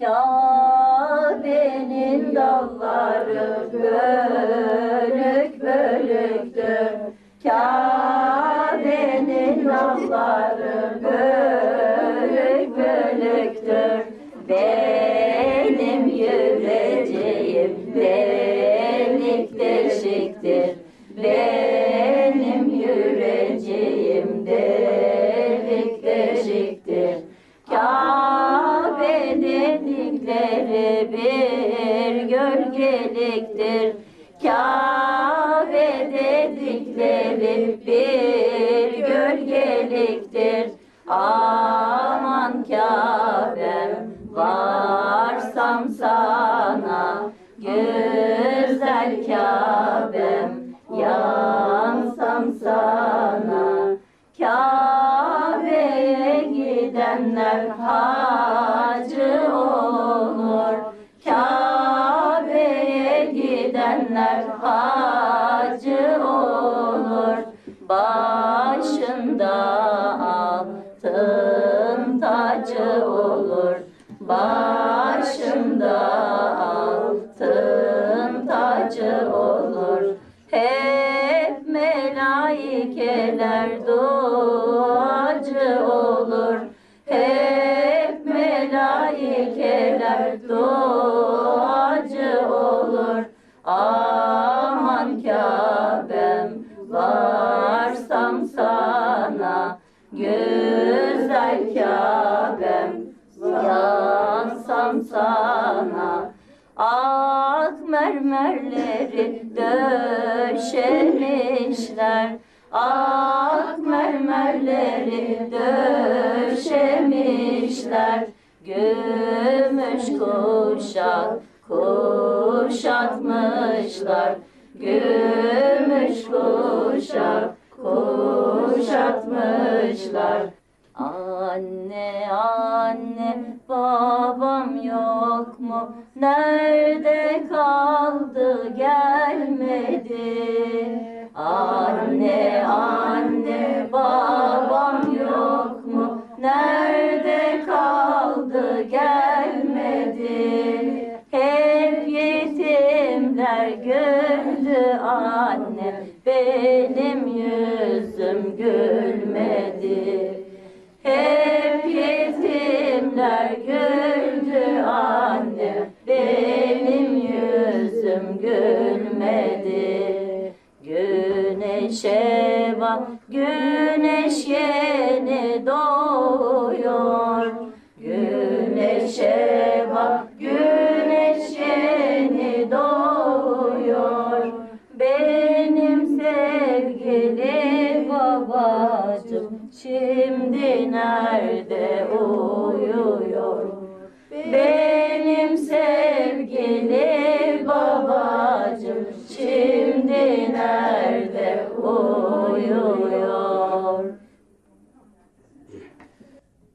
Kabe'nin dalları bölük gölgeliktir. Kabe dedikleri bir gölgeliktir. Aman Kabe'm varsam sana güzel Kabe'm yansam sana Kabe'ye gidenler hacı olur Güzel Kabe'm yansam sana. Ak mermerleri döşemişler. Ak mermerleri döşemişler. Gümüş kuşak kuşatmışlar. Gümüş kuşak kuşatmışlar Anne anne babam yok mu? Nerede kaldı gelmedi? Anne anne babam yok mu? Nerede kaldı gelmedi? Hep yetimler güldü anne Benim yüzüm gülmedi. Hep yetimler güldü anne. Benim yüzüm gülmedi. Güneşe bak güneş yeni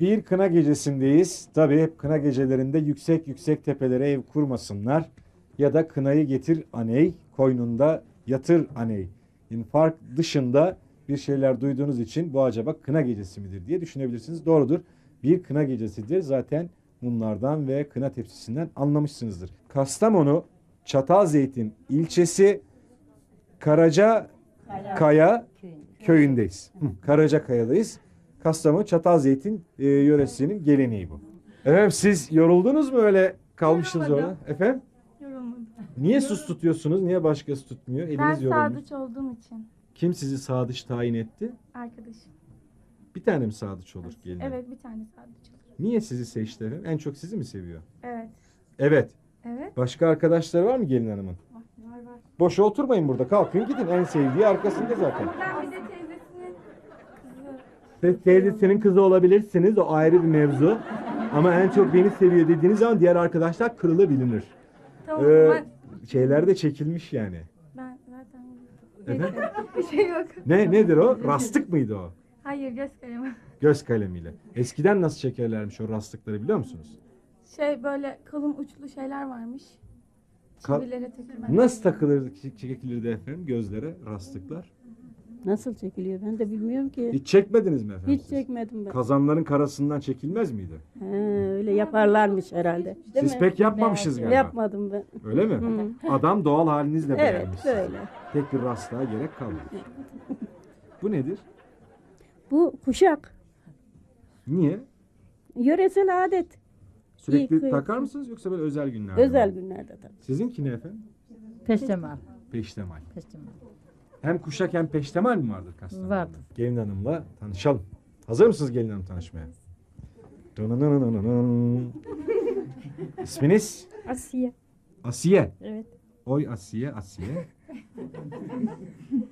Bir kına gecesindeyiz. Tabii hep kına gecelerinde yüksek yüksek tepelere ev kurmasınlar. Ya da kınayı getir aney, koynunda yatır aney. Yani fark dışında bir şeyler duyduğunuz için bu acaba kına gecesi midir diye düşünebilirsiniz. Doğrudur. Bir kına gecesidir. Zaten mumlardan ve kına tepsisinden anlamışsınızdır. Kastamonu Çatalzeytin ilçesi Karaca Kaya köyündeyiz. Hı, Karacakaya'dayız. Kastamonu Çatalzeytin e, yöresinin geleneği bu. Efendim siz yoruldunuz mu öyle kalmışsınız Yorulmadım. orada? Efendim? Yorulmadım. Niye sus tutuyorsunuz? Niye başkası tutmuyor? Ben Eliniz yorulmuş. sadıç olduğum için Kim sizi sadıç tayin etti? arkadaşım. Bir tane mi sadıç olur gelin? Evet bir tane sadıç olur. Niye sizi seçti efendim? En çok sizi mi seviyor? Evet. Evet. Evet. Başka arkadaşları var mı gelin hanımın? Var var. Boşa oturmayın burada. Kalkın gidin. En sevdiği arkasında zaten. Ben bir de teyzesinin kızı. Siz teyzesinin kızı olabilirsiniz. O ayrı bir mevzu. Ama en çok beni seviyor dediğiniz zaman diğer arkadaşlar kırılabilir. Tamam Ee, şeyler de çekilmiş yani. ben zaten Efendim? bir şey yok. Ne nedir o? Rastık mıydı o? Hayır göz kalemi. Göz kalemiyle. Eskiden nasıl çekerlermiş o rastlıkları biliyor musunuz? Şey böyle kalın uçlu şeyler varmış. Ka- Çivilere takılmak. Nasıl takılır, çekilirdi efendim gözlere rastlıklar? Nasıl çekiliyor ben de bilmiyorum ki. Hiç çekmediniz mi efendim? Hiç siz? çekmedim ben. Kazanların karasından çekilmez miydi? He, öyle yaparlarmış herhalde. Değil Siz mi? pek yapmamışsınız galiba. Yapmadım ben. Öyle mi? Adam doğal halinizle Evet beğenmiş. böyle. Tek bir rastlığa gerek kalmamış. Bu nedir? Bu kuşak. Niye? Yöresel adet. Sürekli İyi, takar mısınız yoksa böyle özel günlerde Özel mi? günlerde tabii. Sizinki ne efendim? Peştemal. Peştemal. Peştemal. Hem kuşak hem peştemal mi vardır Kastamonu'da? Vardır. Gelin Hanım'la tanışalım. Hazır mısınız Gelin Hanım tanışmaya? İsminiz? Asiye. Asiye. Evet. Oy Asiye, Asiye.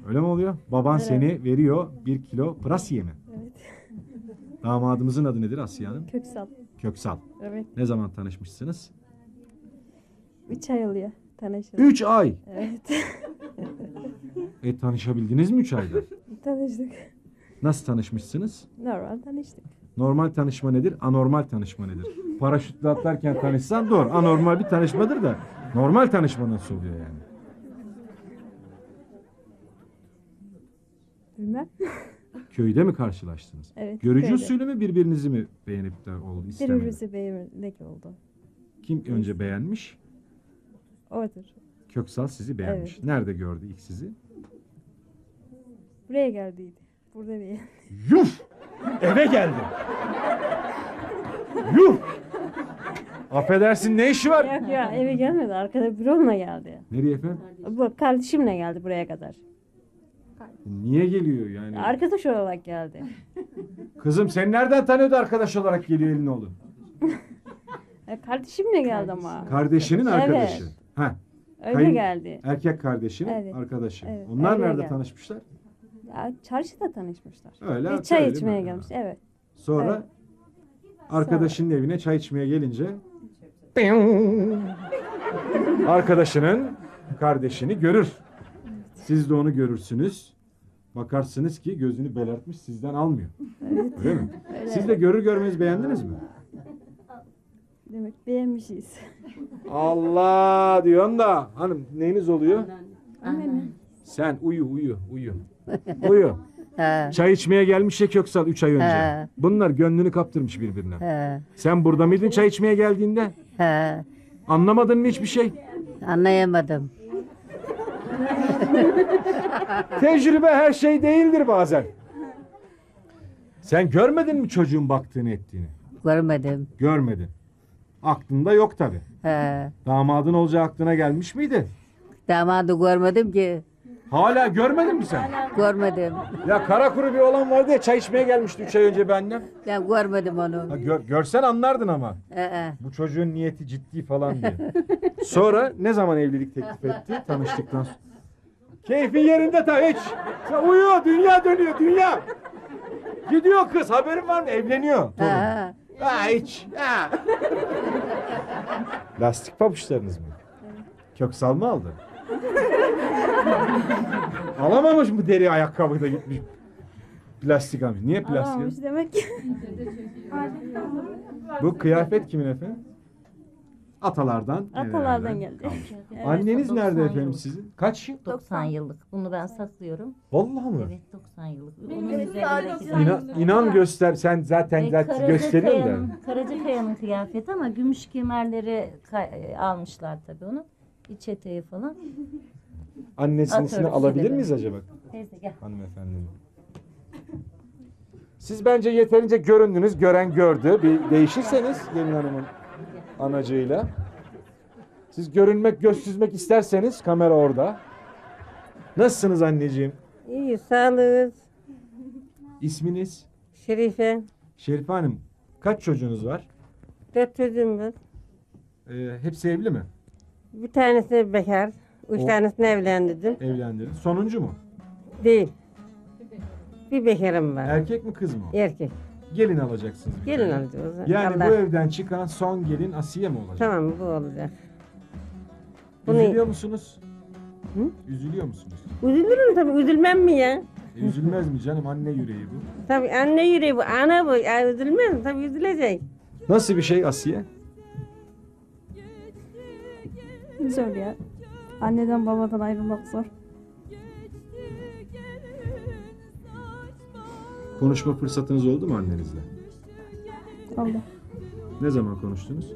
Öyle mi oluyor? Baban seni veriyor bir kilo pırasiye mi? Evet. Damadımızın adı nedir Asiye Hanım? Köksal. Köksal. Evet. Ne zaman tanışmışsınız? Üç ay oluyor tanıştık. Üç ay. Evet. E tanışabildiniz mi üç ayda? tanıştık. Nasıl tanışmışsınız? Normal tanıştık. Normal tanışma nedir? Anormal tanışma nedir? Paraşütle atlarken tanışsan doğru. Anormal bir tanışmadır da normal tanışma nasıl oluyor yani? Bilmem. Köyde mi karşılaştınız? Evet. Görücü köyde. usulü mü birbirinizi mi beğenip de oldu istemedi? Birbirimizi beğenmek oldu. Kim önce beğenmiş? Odur. Köksal sizi beğenmiş. Nerede gördü ilk sizi? Buraya geldiydi. Burada bir Yuf! Eve geldi. Yuf! Affedersin ne işi var? Yok ya eve gelmedi. Arkada bir onunla geldi. Nereye efendim? Bu kardeşimle geldi buraya kadar. Niye geliyor yani? Arkadaş olarak geldi. Kızım sen nereden tanıyordu arkadaş olarak geliyor elin oğlu? E, kardeşimle geldi ama. Kardeşinin arkadaşı. Ha, Öyle Kayın- geldi. erkek kardeşinin Evet. arkadaşı. Evet, Onlar öyle nerede geldi. tanışmışlar? Ya, çarşıda tanışmışlar. Öyle. Bir çay öyle içmeye mi? gelmiş. Evet. Sonra Evet. arkadaşının evine çay içmeye gelince arkadaşının kardeşini görür. Siz de onu görürsünüz. Bakarsınız ki gözünü belertmiş sizden almıyor. Öyle mi? Siz de görür görmez beğendiniz mi? Demek beğenmişiz. Allah diyorsun da hanım neyiniz oluyor? Aynen. Sen uyu uyu uyu. Uyu. He, Çay içmeye gelmiş ya Köksal 3 ay önce. He. Bunlar gönlünü kaptırmış birbirine. he, Sen burada mıydın çay içmeye geldiğinde? he. Anlamadın mı hiçbir şey? Anlayamadım. Tecrübe her şey değildir bazen. Sen görmedin mi çocuğun baktığını ettiğini? Görmedim. Görmedin. Aklında yok tabi. He. Damadın olacağı aklına gelmiş miydi? Damadı görmedim ki. Hala görmedin mi sen? Görmedim. Ya kara kuru bir olan vardı ya çay içmeye gelmişti 3 ay önce bir annem. Ben görmedim Ha, onu. gör- görsen anlardın ama. Ee, Bu çocuğun niyeti ciddi falan diye. Sonra ne zaman evlilik teklif etti tanıştıktan sonra? Keyfin yerinde ta hiç. Sen uyuyor dünya dönüyor dünya. Gidiyor kız haberin var mı? Evleniyor. torun. ha, Ha hiç. Ha. Lastik pabuçlarınız mı? Köksal mı aldı? Alamamış mı deri ayakkabı da gitmiş. Plastik almış. Niye plastik? Alamamış demek ki. Bu kıyafet kimin efendim? Atalardan. Atalardan geldi. Evet. Anneniz 90 nerede efendim yıllık. sizin? Kaç yıl? 90 yıllık. Bunu ben saklıyorum. Vallahi mı? Evet 90 yıllık. Onun üzerindeki İnan, inan göster sen zaten Ve zaten gösteriyorsun da. Karacakaya'nın- kıyafeti ama gümüş kemerleri e, almışlar tabii onu. İç eteği falan. Annesini alabilir miyiz acaba Teyze gel. hanımefendinin? Siz bence yeterince göründünüz, gören gördü. Bir değişirseniz gelin hanımın anacığıyla. Siz görünmek, göz süzmek isterseniz kamera orada. Nasılsınız anneciğim? İyi, sağlığınız. İsminiz? Şerife. Şerife Hanım. Kaç çocuğunuz var? Dört çocuğum var. Ee, hepsi evli mi? Bir tanesi bekar. Üç O- tanesini evlendirdim. Evlendirin. Sonuncu mu? Değil. Bir bekarım var. Erkek mi kız mı? Erkek. Gelin alacaksınız. bir Gelin tane. alacağız. Yani Allah. bu evden çıkan son gelin Asiye mi olacak? Tamam bu olacak. Bunu- Üzülüyor musunuz? Hı? Üzülüyor musunuz? Üzülürüm tabii. Üzülmem mi ya? E, üzülmez mi canım anne yüreği bu? Tabii anne yüreği bu. Ana bu. Ya, üzülmez. Tabii üzülecek. Nasıl bir şey Asiye? Zor ya. Anneden babadan ayrılmak zor. Konuşma fırsatınız oldu mu annenizle? Allah. Ne zaman konuştunuz?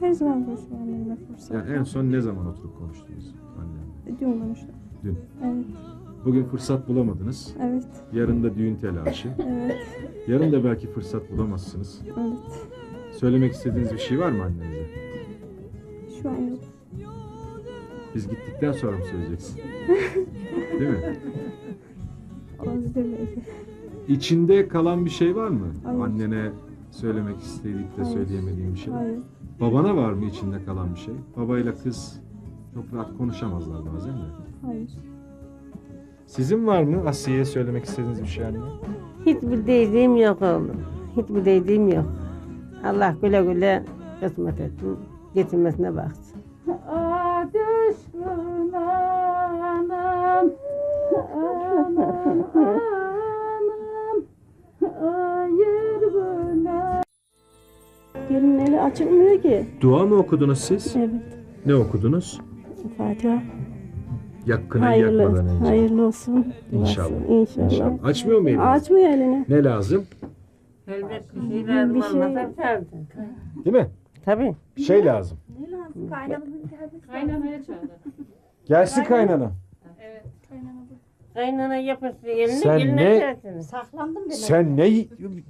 Her zaman konuşma annemle fırsat. Yani en son ne zaman oturup konuştunuz annemle? Dün konuştum. Dün. Evet. Bugün fırsat bulamadınız. Evet. Yarın da düğün telaşı. Evet. Yarın da belki fırsat bulamazsınız. Evet. Söylemek istediğiniz bir şey var mı annenize? Şu an yok. Biz gittikten sonra mı söyleyeceksin? Değil mi? İçinde kalan bir şey var mı? Hayır. Annene söylemek isteyip de Hayır. söyleyemediğin bir şey. Hayır. Babana var mı içinde kalan bir şey? Babayla kız çok rahat konuşamazlar bazen de. Hayır. Sizin var mı Asiye'ye söylemek istediğiniz bir şey anne? Hiçbir dediğim yok oğlum. Hiçbir dediğim yok. Allah güle güle kısmet etsin. Getirmesine baksın. Düşkün anam, anam, anam, ayır bana. Gelin eli açılmıyor ki. Dua mı okudunuz siz? Evet. Ne okudunuz? Fatiha. Yakkına Hayırlı, yakmadan önce. hayırlı olsun. İnşallah. İnşallah. İnşallah. Açmıyor mu elini? Açmıyor elini. Ne lazım? Elbet bir şey lazım Bir şey-. Değil mi? Tabii. Bir şey lazım. Kaynanaya çağırdı. Gelsin kaynana. Kaynana yapırsın elini, Sen eline ne- çağırsın. Sen ne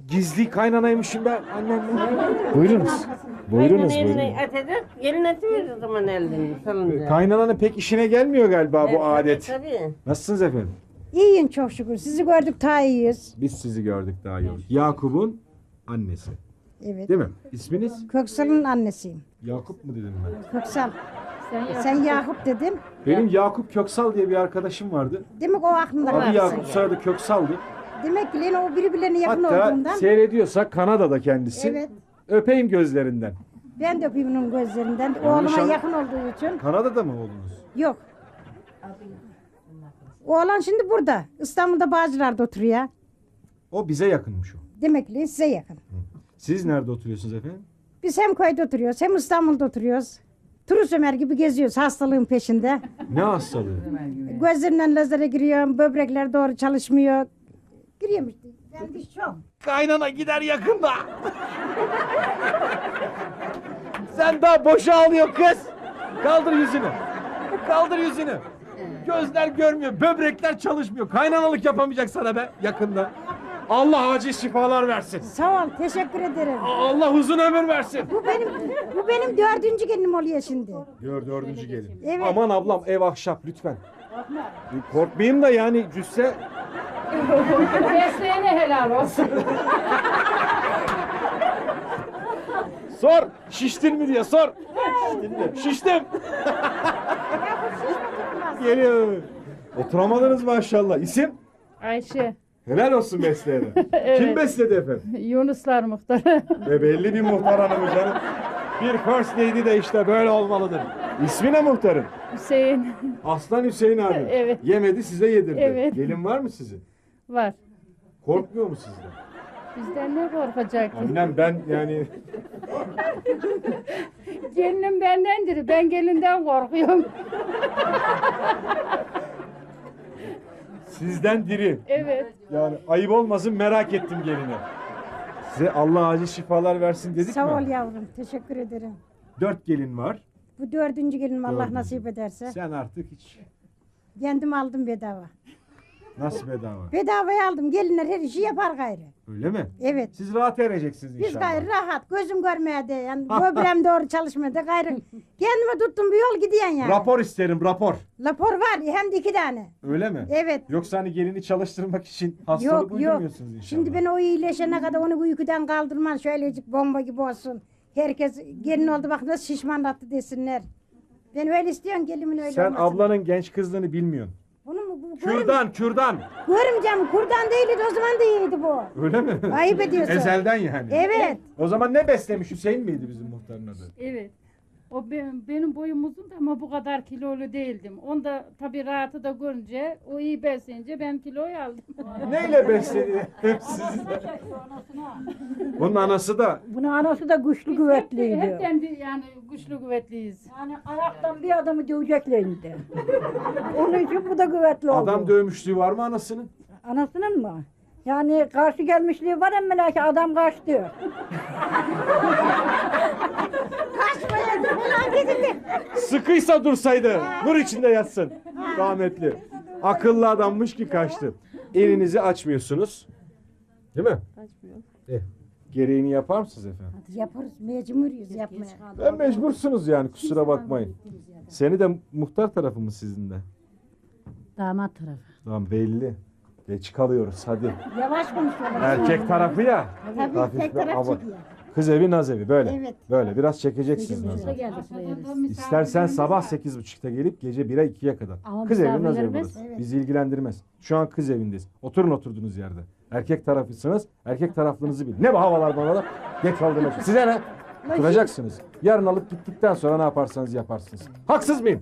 gizli kaynanaymışsın ben annemle. Buyurunuz. Buyurunuz Kaynana buyurun. eline atacak, gelin atıverir o zaman elini salınca. Kaynananın pek işine gelmiyor galiba bu adet. Tabii. Nasılsınız efendim? İyiyim çok şükür. Sizi gördük daha iyiyiz. Biz sizi gördük daha iyi olduk. Yakup'un annesi. Evet. Değil mi? İsminiz? Köksal'ın annesiyim. Yakup mu dedim ben? Köksal. Sen Yakup dedin. Benim Yakup Köksal diye bir arkadaşım vardı. Demek o aklında Adı kalsın. Yakup, soyadı Köksal'dı. Demek ki lan o birbirlerine yakın Hatta olduğundan. seyrediyorsa Kanada'da kendisi. Evet. Öpeyim gözlerinden. Ben de öpeyim onun gözlerinden. Yanlış Oğluma an- yakın olduğu için. Kanada'da mı oğlunuz? Yok. Oğlan şimdi burada. İstanbul'da Bağcılar'da oturuyor. O bize yakınmış o. Demek ki size yakın. Siz nerede oturuyorsunuz efendim? Biz hem köyde oturuyoruz hem İstanbul'da oturuyoruz. Turist Ömer gibi geziyoruz hastalığın peşinde. Ne hastalığı? Gözlerinden lazere giriyorum. Böbrekler doğru çalışmıyor. Giriyorum işte. Ben bir şok. Kaynana gider yakında. Sen daha boşa alıyor kız. Kaldır yüzünü. Kaldır yüzünü. Gözler görmüyor, böbrekler çalışmıyor. Kaynanalık yapamayacak sana be yakında. Allah acil şifalar versin. Sağ ol. Teşekkür ederim. Allah uzun ömür versin. Bu benim bu benim dördüncü gelinim oluyor şimdi. Gör dördüncü gelin. Evet. Aman ablam ev ahşap lütfen. Korkmayayım da yani cüsse Mesleğine helal olsun. sor. Şiştin mi diye sor. Şiştin mi? Şiştim. Geliyor. Oturamadınız maşallah. İsim? Ayşe, Helal olsun mesleğine. Kim besledi efendim? Yunuslar muhtarı. Ve belli bir muhtar hanımı canım. Bir first lady de işte böyle olmalıdır. İsmi ne muhtarın? Hüseyin Aslan Hüseyin abi. Evet. Yemedi size yedirdi. Evet. Gelin var mı sizin? var. Korkmuyor mu sizden? Bizden ne korkacak ki? Annem ben yani Gelinim bendendir. Ben gelinden korkuyorum. Sizden diri. Evet. Yani ayıp olmasın merak ettim gelini. Size Allah acil şifalar versin dedik Sağ ol mi? yavrum. Teşekkür ederim. Dört gelin var. Bu dördüncü gelinim Allah Dördüncü. nasip ederse. Sen artık hiç Kendim aldım bedava. Nasıl bedava? Bedavaya aldım. Gelinler her işi yapar gayrı. Öyle mi? Evet. Siz rahat ereceksiniz Biz inşallah. gayrı rahat. Gözüm görmeye de yani böbreğim doğru çalışmıyor da gayrı. Kendime tuttum bir yol gidiyen yani. Rapor isterim rapor. Rapor var hem de iki tane. Öyle mi? Evet. Yoksa hani gelini çalıştırmak için hastalık Yok yok. uydurmuyorsunuz inşallah. Şimdi ben o iyileşene kadar onu uykudan kaldırman şöylecik bomba gibi olsun. Herkes gelin oldu bak nasıl şişmanlattı desinler. Ben öyle istiyorum gelimin öyle Sen olmasını. ablanın genç kızlığını bilmiyorsun. Kürdan, kürdan. Görümcem kurdan değildi o zaman da iyiydi bu. Öyle mi? Ayıp ediyorsun. Ezelden yani. Evet. O zaman ne beslemiş Hüseyin miydi bizim muhtarın adı? Evet. O benim, benim boyum uzun da ama bu kadar kilolu değildim. Onda tabii rahatı da görünce, o iyi besleyince ben kiloyu aldım. Neyle besledi hep sizi? Bunun anası da Bunun anası da güçlü kuvvetliydi. Hepten bir yani güçlü kuvvetliyiz. Yani ayaktan bir adamı döveceklerdi. Onun için bu da kuvvetli oldu. adam dövmüşlüğü var mı anasının? Anasının mı? Yani karşı gelmişliği var ama lakin adam kaçtı. Sıkıysa dursaydı. Nur içinde yatsın. Rahmetli. Akıllı adammış ki kaçtı. Elinizi açmıyorsunuz. Değil mi? Açmıyor. Eh, gereğini yapar mısınız efendim? Yaparız, mecburuyuz yapmaya. Ben mecbursunuz yani kusura bakmayın. Seni de muhtar tarafı mı sizin de? Damat tarafı. Tamam belli. Geç kalıyoruz hadi. Yavaş konuşuyorlar. Erkek tarafı ya. Tabii Hafif tek bir taraf çekiyor. Kız evi naz evi böyle. Evet. Böyle biraz çekeceksiniz nazar. İstersen sabah 8.30'da gelip gece 1'e 2'ye kadar. Ama kız evi naz evi misafirlerimiz- burası. Bizi ilgilendirmez. Şu an kız evindeyiz. Oturun oturduğunuz yerde. Erkek tarafısınız. Erkek taraflığınızı bilin. Ne bu havalar bana da? Geç kaldığınız için. Size ne? Duracaksınız. Yarın alıp gittikten sonra ne yaparsanız yaparsınız. Haksız mıyım?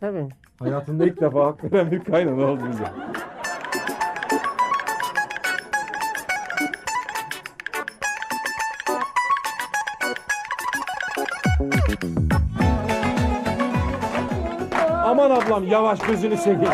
Tabii. Hayatında ilk defa hak veren bir kaynana oldu bize. Ablam yavaş gözünü seveyim.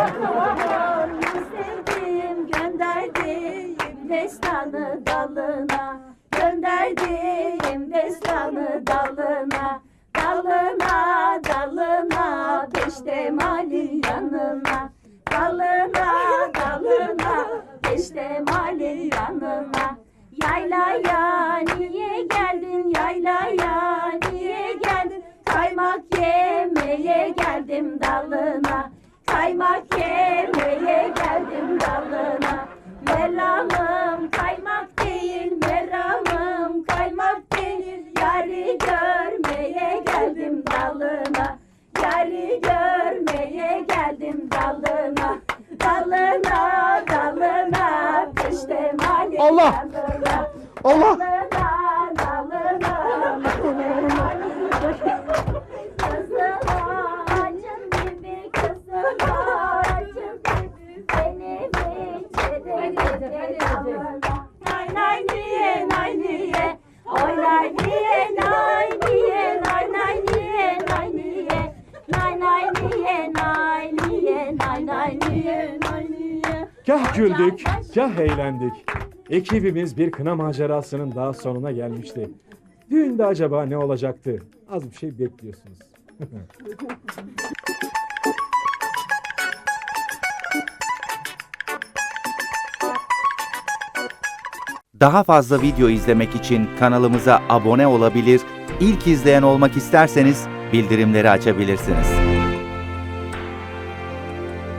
Sevdim gönderdim destanı dalına. Gönderdim destanı dalına. Dalına dalına peşte malin yanına. Dalına dalına peşte malin yanına. Yaylaya niye geldin? Yaylaya niye geldin? Kaymak yemeye geldim dalına Kaymak yemeye geldim dalına. Meramım kaymak değil meramım kaymak değil Yari görmeye geldim dalına. Yari görmeye geldim dalına. Dalına dalına peşte mali Allah! dalına. Allah! Kah güldük, kah eğlendik. Ekibimiz bir kına macerasının daha sonuna gelmişti. Düğünde acaba ne olacaktı? Az bir şey bekliyorsunuz. Daha fazla video izlemek için kanalımıza abone olabilir, ilk izleyen olmak isterseniz bildirimleri açabilirsiniz.